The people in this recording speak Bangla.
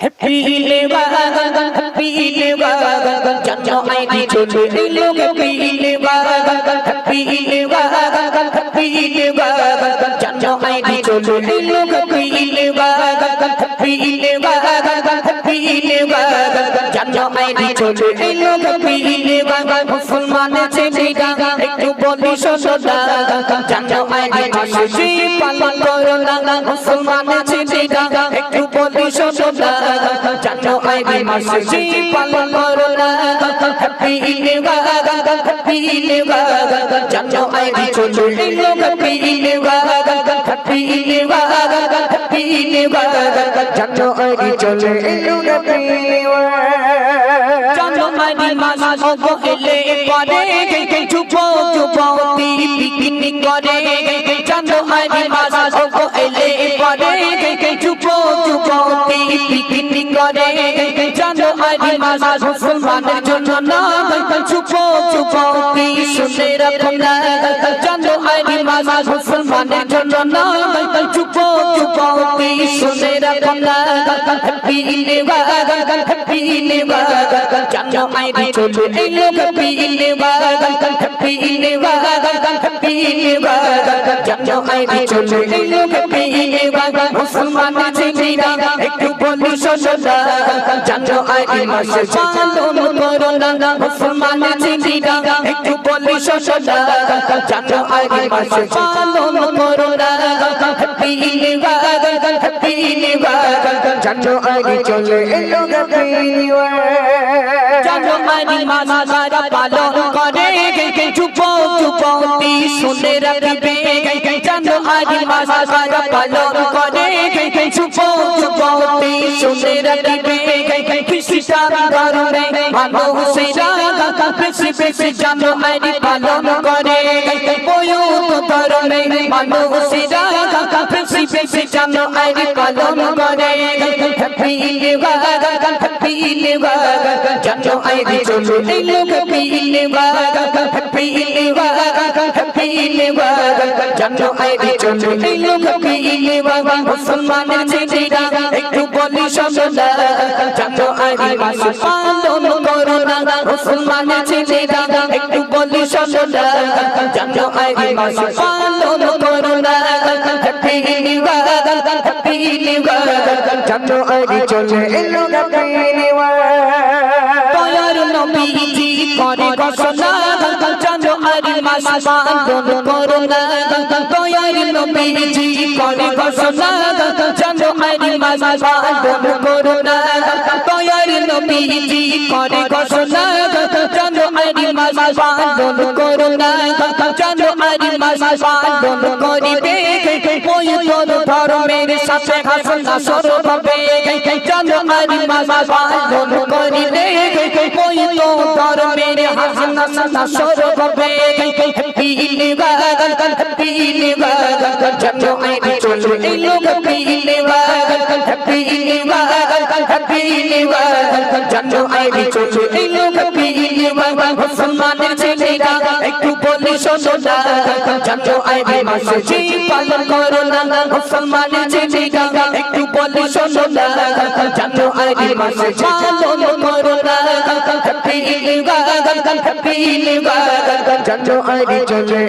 হ্যাপি লিবাগান হ্যাপি লিবাগান জানো আইডি চলে এলো হ্যাপি লিবাগান হ্যাপি লিবাগান হ্যাপি লিবাগান জানো আইডি চলে এলো হ্যাপি লিবাগান হ্যাপি লিবাগান হ্যাপি লিবাগান জানো আইডি চলে একটু বলি সদা জানো আইডি মাসে পালন করো না হ্যাপি লিবাগান হ্যাপি লিবাগান জানো আইডি চলে এলো হ্যাপি লিবাগান হ্যাপি লিবাগান হ্যাপি লিবাগান জানো আইডি চলে এলো হ্যাপি লিবাগান জানো আইডি মাস ওগো এলে পরে চুপ চুপ পিকনিক করে চুপ পিকনিক করে। জানো আইডি মাস মুসলমানের জন্য না চুপ চুপ শুনে রাখো না। জানো আইডি মাস মুসলমানের জন্য না চুপ চুপ শুনে রাখো না। হ্যাপি লিবাগান হ্যাপি আইডি চলে হ্যাপি লিবাগান হ্যাপি লিবাগান হ্যাপি লিবাগান জানো চলে মুসলমানের ছেলেরা একটু বলি শোনা জানো আইডি মাসে পালন করো ছেলেরা একটু বলি শোনা জানো আইডি মাসে পালন হ্যাপি লিবাগান হ্যাপি লিবাগান জানো আইডি চলে এলো হ্যাপি লিবাগান জানো আইডি মাসারা পালন করে শুনে রাখবে জানো আইডি মাসারা পালন করে। চুপ চুপ শুনে রাখবে খ্রিস্টান ধর্মে মানুষেরা বেশি বেশি জানো আইডি পালন করে। বয়ুত ধর্মে মানুষেরা বেশি বেশি জানো আইডি পালন করে। হ্যাপি লিবাগান হ্যাপি লিবাগান জানো আইডি চলো এলো হ্যাপি লিবাগান হ্যাপি লিবাগান হ্যাপি লিবাগান জানো আইডি চলো এলো হ্যাপি লিবাগান মুসলমানের ছেলেরা একটু বলি শোনা জানো আইডি মাস পালন করো না মুসলমানের ছেলেরা একটু বলি শোনা জানো আইডি মাস পালন করো না হ্যাপি লিবাগান হ্যাপি লিবাগান জানো আইডি চলে এলো হ্যাপি লিবাগান দয়ার নবীজি করে ঘোষণা জানো আইডি মাস পালন করো না দয়ার নবীজি করে ঘোষণা আইডি মাস পালন করো না দয়ার নবীজি করে ঘোষণা আইডি মাস পালন করো না জানো আইডি মাস পালন করিবে ওই তোর ধর্মের সাথে হাসনা সরব হবে আইডি মাস করিলে ওই তোর মেরে হাসান সানা সরব হবে হ্যাপি লিবাগান হ্যাপি লিবাগান জানো আইডি চলে পিলে হ্যাপি লিবাগান পিলে লিবাগান হ্যাপি লিবাগান জানো আইডি চলে এলো হ্যাপি লিবাগান মুসলমানের ছেলেরা বলি শোনো না জানো আইডি মাসে জি পালন করো না মুসলমানের ছেলেরা একটু বলি শোনো না জানো আইডি মাসে পালন করো না হ্যাপি লিবাগান হ্যাপি লিবাগান জানো আইডি চলে